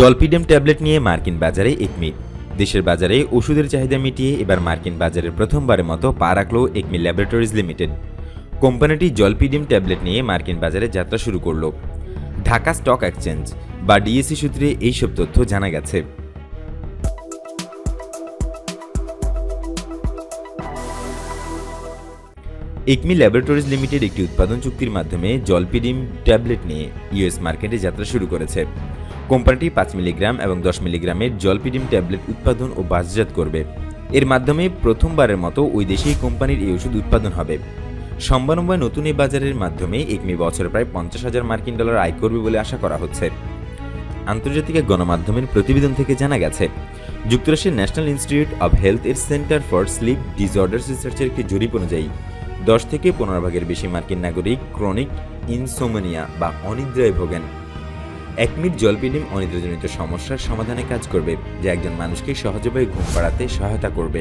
জলপিডেম tablet নিয়ে মার্কিন বাজারে একমি দেশের বাজারে ওষুধের চাহিদা মিটিয়ে এবার মার্কিন বাজারে প্রথমবারের মতো পা রাখল একমি ল্যাবরেটরিজ লিমিটেড। কোম্পানিটি জলপিডিম ট্যাবলেট নিয়ে মার্কিন বাজারে যাত্রা শুরু করল। ঢাকা স্টক এক্সচেঞ্জ বা ডিএসসি সূত্রে এইসব তথ্য জানা গেছে। একমি ল্যাবরেটরিজ লিমিটেড একটি উৎপাদন চুক্তির মাধ্যমে জলপিডিম ট্যাবলেট নিয়ে ইউএস মার্কেটে যাত্রা শুরু করেছে। কোম্পানিটি পাঁচ মিলিগ্রাম এবং দশ মিলিগ্রামের জলপিডিম ট্যাবলেট উৎপাদন ও বাজারজাত করবে। এর মাধ্যমে প্রথমবারের মতো ওই দেশেই কোম্পানির এই ওষুধ উৎপাদন হবে। সম্ভাবনাময় নতুন এই বাজারের মাধ্যমে একমি বছরে প্রায় পঞ্চাশ হাজার মার্কিন ডলার আয় করবে বলে আশা করা হচ্ছে। আন্তর্জাতিক গণমাধ্যমের প্রতিবেদন থেকে জানা গেছে, যুক্তরাষ্ট্রের ন্যাশনাল ইনস্টিটিউট অব হেলথ এর সেন্টার ফর স্লিপ ডিসঅর্ডার্স রিসার্চের একটি জরিপ অনুযায়ী, দশ থেকে পনেরো ভাগের বেশি মার্কিন নাগরিক ক্রনিক ইনসোমনিয়া বা অনিদ্রায় ভোগেন। এক মিনিট বিনিম অনিদ্রাজনিত সমস্যার সমাধানে কাজ করবে, যা একজন মানুষকে সহজভাবে ঘুম পাড়াতে সহায়তা করবে।